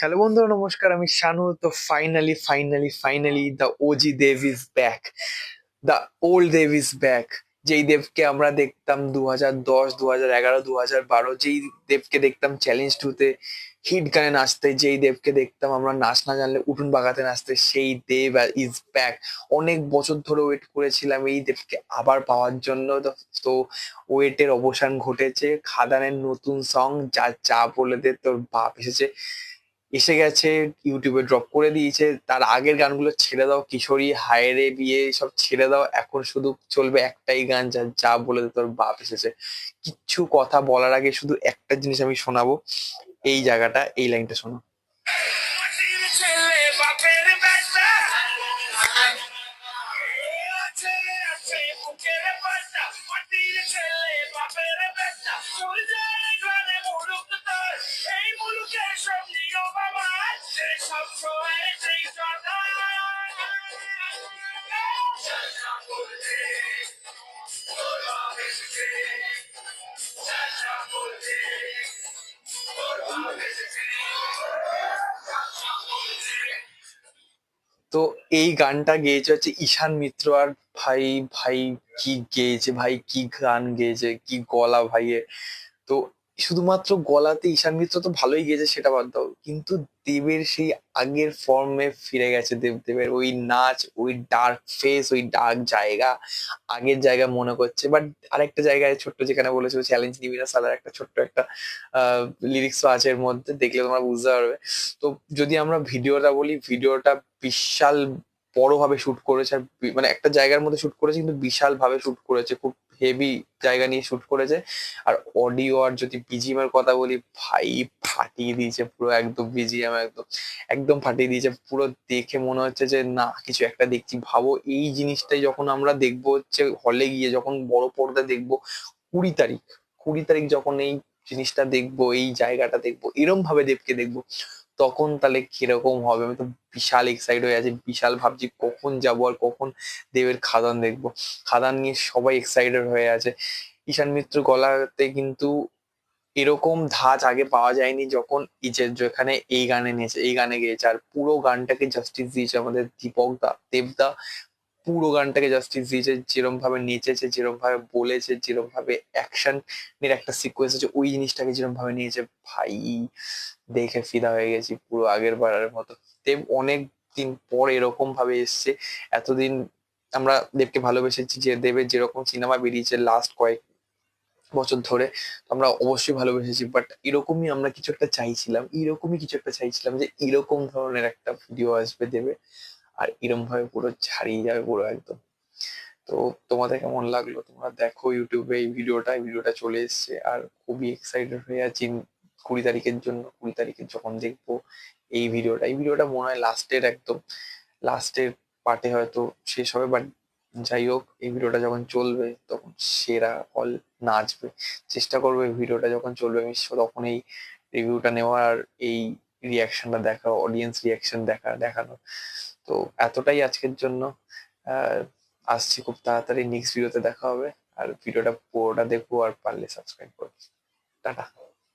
Hello বন্ধুরা, নমস্কার। আমি শানু, তো finally finally finally the OG Dev is back the old Dev is back যেই দেবকে আমরা দেখতাম দু হাজার দশ দু হাজার এগারো দু হাজার বারো, যেই দেবকে দেখতাম চ্যালেঞ্জ টুতে হিট গানে নাচতে, যেই দেবকে দেখতাম আমরা নাচ না জানলে উঠুন বাগাতে নাচতে, সেই দেব ইজ ব্যাক অনেক বছর ধরে ওয়েট করেছিলাম এই দেবকে আবার পাওয়ার জন্য। তো- ওয়েটের অবসান ঘটেছে, খাদানের নতুন সং যা যা বলে দে, তোর বাপ এসেছে। এসে গেছে, ইউটিউবে ড্রপ করে দিয়েছে। তার আগের গানগুলো ছেড়ে দাও, কিশোরী, হায়রে বিয়ে, সব ছেড়ে দাও। এখন শুধু চলবে একটাই গান, যা যা বলে তোর বাপ এসেছে। কিচ্ছু কথা বলার আগে শুধু একটা জিনিস আমি শোনাবো, এই জায়গাটা, এই লাইনটা শোনো। তো এই গানটা গেয়েছে হচ্ছে ঈশান মিত্র আর ভাই ভাই কি গেয়েছে, ভাই কি গান গেয়েছে, কি গলা ভাইয়ে তো শুধুমাত্র গলাতে ঈশান মিত্র তো ভালোই গেছে সেটা বাদ দাও। কিন্তু দেবের সেই আগের ফর্মে ফিরে গেছে দেব, দেবের ওই নাচ, ওই ডার্ক ফেস ওই ডার্ক জায়গা, আগের জায়গা মনে করছে। বাট আরেকটা জায়গায় ছোট্ট, যেখানে বলেছিল চ্যালেঞ্জ নিবি না সালার একটা ছোট্ট একটা লিরিক্সও আছে এর মধ্যে, দেখলে তোমরা বুঝতে পারবে। তো যদি আমরা ভিডিওটা বলি, ভিডিওটা বিশাল বড় ভাবে শুট করেছে আর মানে একটা জায়গার মধ্যে শুট করেছে কিন্তু বিশাল ভাবে শুট করেছে, খুব হেভি জায়গা নিয়ে শুট করেছে। আর অডিও আর যদি বিজিএম এর কথা বলি, ভাই ফাটিয়ে দিয়েছে পুরো একদম বিজিএম একদম একদম ফাটিয়ে দিয়েছে। পুরো দেখে মনে হচ্ছে যে, না, কিছু একটা দেখছি। ভাবো, এই জিনিসটাই যখন আমরা দেখব হচ্ছে হলে গিয়ে, যখন বড় পর্দা দেখব, কুড়ি তারিখ কুড়ি তারিখ যখন এই জিনিসটা দেখব, এই জায়গাটা দেখব এরম ভাবে দেবকে দেখব। তখন তাহলে কীরকম হবে? আমি তো বিশাল এক্সাইট হয়ে আছি, বিশাল ভাবছি কখন যাব আর কখন দেবের খাদান দেখব। খাদান নিয়ে সবাই এক্সাইটেড হয়ে আছে। ঈশান মিত্র গলাতে কিন্তু এরকম ধাঁচ আগে পাওয়া যায়নি যখন যেখানে এই গানে নিয়েছে এই গানে গেয়েছে। আর পুরো গানটাকে জাস্টিস দিয়েছে আমাদের দীপক দা, দেবদা পুরো গানটাকে জাস্টিস দিয়েছে যেরম ভাবে নেচেছে যেরম ভাবে বলেছে যেরম ভাবে অ্যাকশন এর একটা সিকোয়েন্স আছে, ওই জিনিসটাকে যেরম ভাবে নিয়েছে, ভাই, দেখে ফিদা হয়ে গেছি পুরো আগের বারের মতো। দেব অনেক দিন পর এরকম ভাবে এসছে, এতদিন আমরা দেবকে ভালোবেসেছি যে দেবের যেরকম সিনেমা বেরিয়েছে লাস্ট কয়েক বছর ধরে, আমরা অবশ্যই ভালোবেসেছি বাট এরকমই আমরা কিছু একটা চাইছিলাম, এরকমই কিছু একটা চাইছিলাম যে এরকম ধরনের একটা ভিডিও আসবে দেবে। আর এরকম ভাবে পুরো ছাড়িয়ে যাবে পুরো একদম। তো তোমাদের কেমন লাগল? তোমরা দেখো ইউটিউবে এই ভিডিওটা ভিডিওটা চলে এসেছে। আর খুবই এক্সাইটেড হয়ে আছি কুড়ি তারিখের জন্য। কুড়ি তারিখে যখন দেখব এই ভিডিওটা। এই ভিডিওটা মনে হয় লাস্টের একদম লাস্টের পার্টে হয়তো শেষ হবে। বাট যাই হোক, এই ভিডিওটা যখন চলবে, তখন সেরা হল নাচবে। চেষ্টা করব এই ভিডিওটা যখন চলবে, আমি তখন এই রিভিউটা নেওয়ার এই রিয়াকশনটা দেখা অডিয়েন্স রিয়াকশন দেখা দেখানো তো এতটাই আজকের জন্য। আসছি খুব তাড়াতাড়ি। নেক্সট ভিডিওতে দেখা হবে। আর ভিডিওটা পুরোটা দেখব আর পারলে সাবস্ক্রাইব করব টাটা।